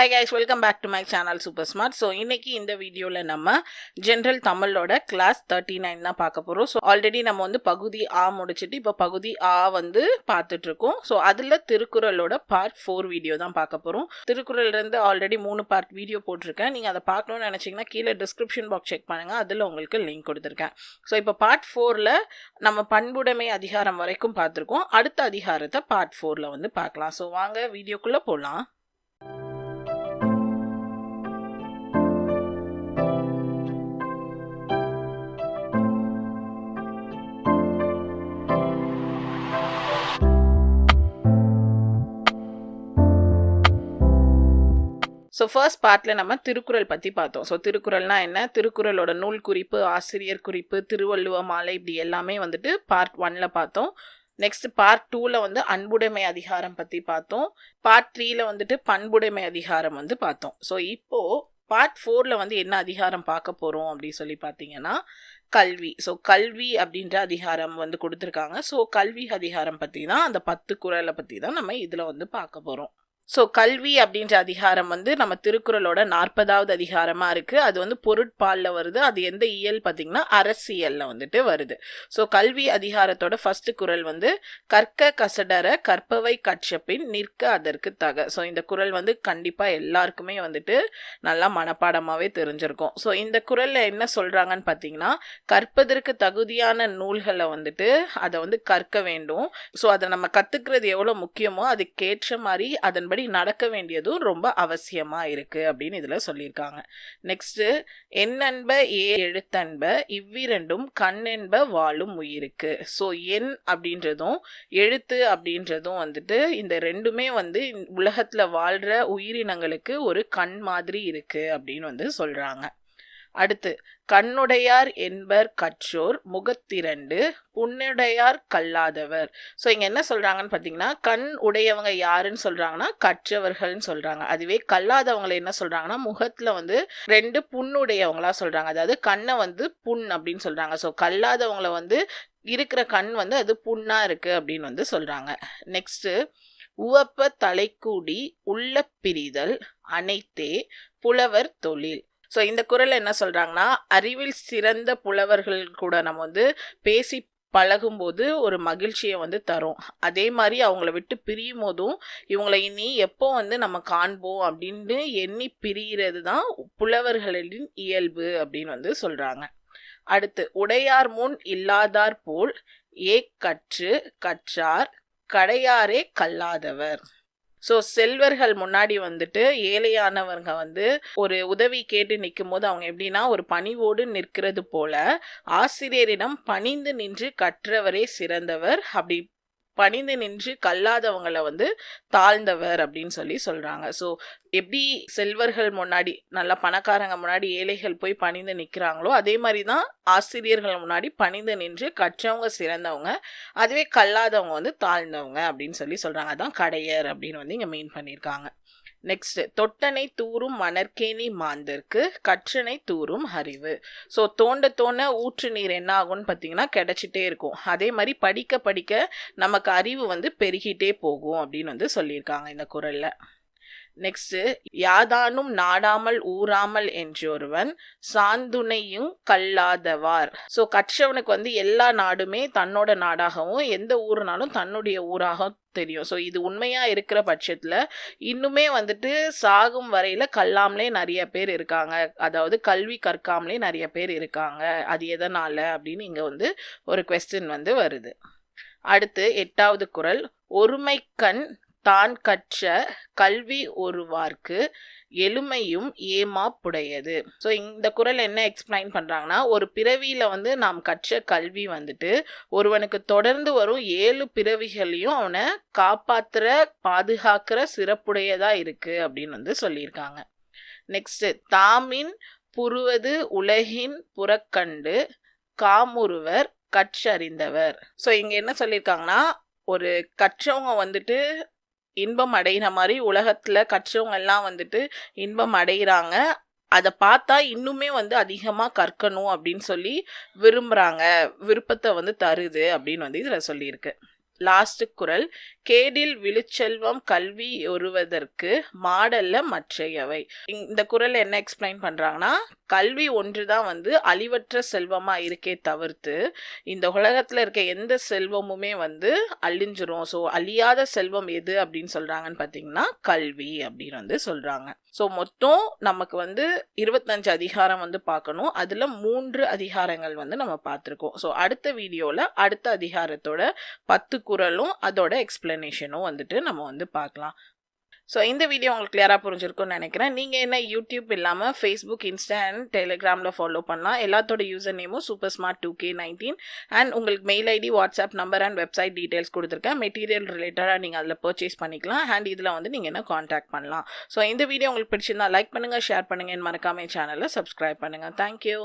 Hi guys welcome back to my channel super smart so இன்றைக்கி இந்த வீடியோவில் நம்ம ஜென்ரல் தமிழோட கிளாஸ் தேர்ட்டி நைன் தான் பார்க்க போகிறோம் ஸோ ஆல்ரெடி நம்ம வந்து பகுதி ஆ முடிச்சிட்டு இப்போ பகுதி ஆ வந்து பார்த்துட்ருக்கோம். ஸோ அதில் திருக்குறளோட பார்ட் ஃபோர் வீடியோ தான் பார்க்க போகிறோம் திருக்குறள்லேருந்து ஆல்ரெடி மூணு பார்ட் வீடியோ போட்டிருக்கேன். நீங்கள் அதை பார்க்கணும்னு நினச்சிங்கன்னா கீழே டிஸ்கிரிப்ஷன் பாக்ஸ் செக் பண்ணுங்கள் அதில் உங்களுக்கு லிங்க் கொடுத்துருக்கேன். ஸோ இப்போ பார்ட் ஃபோரில் நம்ம பண்புடைமை அதிகாரம் வரைக்கும் பார்த்துருக்கோம். அடுத்த அதிகாரத்தை பார்ட் ஃபோரில் வந்து பார்க்கலாம். ஸோ வாங்க வீடியோக்குள்ளே போகலாம் ஸோ ஃபர்ஸ்ட் பார்ட்டில் நம்ம திருக்குறள் பற்றி பார்த்தோம். ஸோ திருக்குறள்னா என்ன? திருக்குறளோட நூல் குறிப்பு ஆசிரியர் குறிப்பு திருவள்ளுவ மாலை இப்படி எல்லாமே வந்துட்டு பார்ட் ஒன்ல பார்த்தோம். நெக்ஸ்ட் பார்ட் டூவில் வந்து அன்புடைமை அதிகாரம் பற்றி பார்த்தோம். பார்ட் த்ரீல வந்துட்டு பண்புடைமை அதிகாரம் வந்து பார்த்தோம். ஸோ இப்போது பார்ட் ஃபோரில் வந்து என்ன அதிகாரம் பார்க்க போகிறோம் அப்படின்னு சொல்லி பார்த்தீங்கன்னா கல்வி. ஸோ கல்வி அப்படின்ற அதிகாரம் வந்து கொடுத்துருக்காங்க. ஸோ கல்வி அதிகாரம் பற்றி தான் அந்த பத்து குறளை பற்றி தான் நம்ம இதில் வந்து பார்க்க போகிறோம் ஸோ கல்வி அப்படின்ற அதிகாரம் வந்து நம்ம திருக்குறளோட நாற்பதாவது அதிகாரமாக இருக்குது அது வந்து பொருட்பாலில் வருது. அது எந்த இயல் பார்த்திங்கன்னா அரசியலில் வந்துட்டு வருது. ஸோ கல்வி அதிகாரத்தோட ஃபஸ்ட்டு குறள் வந்து கற்க கசடர கற்பவை கற்றபின் நிற்க அதற்கு தக. ஸோ இந்த குறள் வந்து கண்டிப்பாக எல்லாருக்குமே வந்துட்டு நல்லா மனப்பாடமாகவே தெரிஞ்சிருக்கும். ஸோ இந்த குரலில் என்ன சொல்கிறாங்கன்னு பார்த்தீங்கன்னா கற்பதற்கு தகுதியான நூல்களை வந்துட்டு அதை வந்து கற்க வேண்டும். ஸோ அதை நம்ம கற்றுக்கிறது எவ்வளோ முக்கியமோ அதுக்கேற்ற மாதிரி அதன்படி நடக்க வேண்டியதும் ரொம்ப அவசியமாக இருக்குது அப்படின்னு இதில் சொல்லியிருக்காங்க. நெக்ஸ்ட்டு என்னென்ப ஏ எழுத்தன்ப இவ்விரண்டும் கண்ணென்ப வாழும் உயிருக்கு. ஸோ எண் அப்படின்றதும் எழுத்து அப்படின்றதும் வந்துட்டு இந்த ரெண்டுமே வந்து உலகத்தில் வாழ்கிற உயிரினங்களுக்கு ஒரு கண் மாதிரி இருக்குது அப்படின்னு வந்து சொல்கிறாங்க அடுத்து கண்ணுடையார் என்பர் கற்றோர் முகத்திரண்டு புண்ணுடையார் கல்லாதவர். ஸோ இங்கே என்ன சொல்கிறாங்கன்னு பார்த்தீங்கன்னா கண் உடையவங்க யாருன்னு சொல்கிறாங்கன்னா கற்றவர்கள்னு சொல்கிறாங்க அதுவே கல்லாதவங்களை என்ன சொல்கிறாங்கன்னா முகத்தில் வந்து ரெண்டு புண்ணுடையவங்களா சொல்கிறாங்க அதாவது கண்ணை வந்து புண் அப்படின்னு சொல்கிறாங்க ஸோ கல்லாதவங்களை வந்து இருக்கிற கண் வந்து அது புண்ணாக இருக்குது அப்படின்னு வந்து சொல்கிறாங்க நெக்ஸ்ட்டு உவப்ப தலைக்கூடி உள்ள பிரிதல் அனைத்தே புலவர் தொழில். ஸோ இந்த குரல் என்ன சொல்கிறாங்கன்னா அறிவில் சிறந்த புலவர்கள் கூட நம்ம வந்து பேசி பழகும்போது ஒரு மகிழ்ச்சியை வந்து தரும். அதே மாதிரி அவங்கள விட்டு பிரியும் போதும் இவங்களை இனி எப்போ வந்து நம்ம காண்போம்? அப்படின்னு எண்ணி பிரிகிறது தான் புலவர்களின் இயல்பு அப்படின்னு வந்து சொல்கிறாங்க அடுத்து உடையார் முன் இல்லாதார் போல் ஏ கற்று கற்றார் கடையாரே கல்லாதவர். ஸோ செல்வர்கள் முன்னாடி வந்துட்டு ஏழையானவங்க வந்து ஒரு உதவி கேட்டு நிற்கும் போது அவங்க எப்படின்னா ஒரு பணிவோடு நிற்கிறது போல ஆசிரியரிடம் பணிந்து நின்று கற்றவரே சிறந்தவர். அப்படி பணிந்து நின்று கல்லாதவங்களை வந்து தாழ்ந்தவர் அப்படின்னு சொல்லி சொல்கிறாங்க ஸோ எப்படி செல்வர்கள் முன்னாடி நல்ல பணக்காரங்க முன்னாடி ஏழைகள் போய் பணிந்து நிற்கிறாங்களோ அதே மாதிரி தான் ஆசிரியர்கள் முன்னாடி பணிந்து நின்று கற்றவங்க சிறந்தவங்க அதுவே கல்லாதவங்க வந்து தாழ்ந்தவங்க அப்படின்னு சொல்லி சொல்கிறாங்க அதான் கடையர் அப்படின்னு வந்து இங்கே மீன் பண்ணியிருக்காங்க. நெக்ஸ்ட் தொட்டனை தூரும் மணற்கேணி மாந்தர்க்கு கற்றனை தூரும் அறிவு. ஸோ தோண்ட தோண்ட ஊற்று நீர் என்ன ஆகும்னு பார்த்தீங்கன்னா கிடைச்சிட்டே இருக்கும். அதே மாதிரி படிக்க படிக்க நமக்கு அறிவு வந்து பெருகிட்டே போகும் அப்படின்னு வந்து சொல்லியிருக்காங்க இந்த குரலில். நெக்ஸ்ட்டு யாதானும் நாடாமல் ஊறாமல் என்றொருவன் சாந்துணையும் கல்லாதவார். ஸோ கற்றவனுக்கு வந்து எல்லா நாடுமே தன்னோட நாடாகவும் எந்த ஊர்னாலும் தன்னுடைய ஊராகவும் தெரியும். ஸோ இது உண்மையாக இருக்கிற பட்சத்தில் இன்னுமே வந்துட்டு சாகும் வரையில் கல்லாமலே நிறைய பேர் இருக்காங்க. அதாவது கல்வி கற்காமலே நிறைய பேர் இருக்காங்க. அது எதனால் அப்படின்னு இங்கே வந்து ஒரு கொஸ்டின் வந்து வருது. அடுத்து எட்டாவது குரல் ஒருமைக்கண் தான் கற்ற கல்வி ஒருவார்க்கு எளிமையும் ஏமாப்புடையது. ஸோ இந்த குரல் என்ன எக்ஸ்பிளைன் பண்ணுறாங்கன்னா ஒரு பிறவியில் வந்து நாம் கற்ற கல்வி வந்துட்டு ஒருவனுக்கு தொடர்ந்து வரும் ஏழு பிறவிகளையும் அவனை காப்பாற்றுற பாதுகாக்கிற சிறப்புடையதாக இருக்குது அப்படின்னு வந்து சொல்லியிருக்காங்க. நெக்ஸ்ட்டு தாமின் புருவது உலகின் புறக்கண்டு காமுருவர் கற்றறிந்தவர். ஸோ இங்கே என்ன சொல்லியிருக்காங்கன்னா ஒரு கற்றவங்க வந்துட்டு இன்பம் அடைகிற மாதிரி உலகத்தில் கற்றவங்க எல்லாம் வந்துட்டு இன்பம் அடைகிறாங்க அதை பார்த்தா இன்னுமே வந்து அதிகமாக கற்கணும் அப்படின்னு சொல்லி விரும்புகிறாங்க விருப்பத்தை வந்து தருது அப்படின்னு வந்து இதில் சொல்லியிருக்கு. லாஸ்ட் குரல் கேடில் விழுச்செல்வம் கல்வி ஒருவதற்கு மாடல்ல மற்றையவை. இந்த குரல் என்ன எக்ஸ்பிளைன் பண்றாங்கன்னா கல்வி ஒன்று தான் வந்து அழிவற்ற செல்வமா இருக்கே தவிர்த்து இந்த உலகத்துல இருக்க எந்த செல்வமுமே வந்து அழிஞ்சிரும். ஸோ அழியாத செல்வம் எது அப்படின்னு சொல்றாங்கன்னு பார்த்தீங்கன்னா கல்வி அப்படின்னு வந்து சொல்றாங்க. ஸோ மொத்தம் நமக்கு வந்து இருபத்தஞ்சு அதிகாரம் வந்து பார்க்கணும். அதுல மூன்று அதிகாரங்கள் வந்து நம்ம பார்த்துருக்கோம். ஸோ அடுத்த வீடியோல அடுத்த அதிகாரத்தோட பத்து குரலும் அதோட எக்ஸ்பிளனேஷனும் வந்துட்டு நம்ம வந்து பார்க்கலாம். ஸோ இந்த வீடியோ உங்களுக்கு கிளியராக புரிஞ்சிருக்கும்னு நினைக்கிறேன். நீங்கள் என்ன யூடியூப் இல்லாமல் ஃபேஸ்புக் இன்ஸ்டா அண்ட் டெலிகிராமில் ஃபாலோ பண்ணலாம். எல்லாத்தோட யூசர் நேமும் super smart two K nineteen and உங்களுக்கு mail ID WhatsApp number and website details கொடுத்துருக்கேன். மெட்டீரியல் ரிலேட்டடாக நீங்கள் அதில் பர்ச்சேஸ் பண்ணிக்கலாம். அண்ட் இதில் வந்து நீங்கள் என்ன காண்டாக்ட் பண்ணலாம். ஸோ இந்த வீடியோ உங்களுக்கு பிடிச்சிருந்தா லைக் பண்ணுங்கள் ஷேர் பண்ணுங்கள் மறக்காம சேனலை சப்ஸ்கிரைப் பண்ணுங்கள் தேங்க்யூ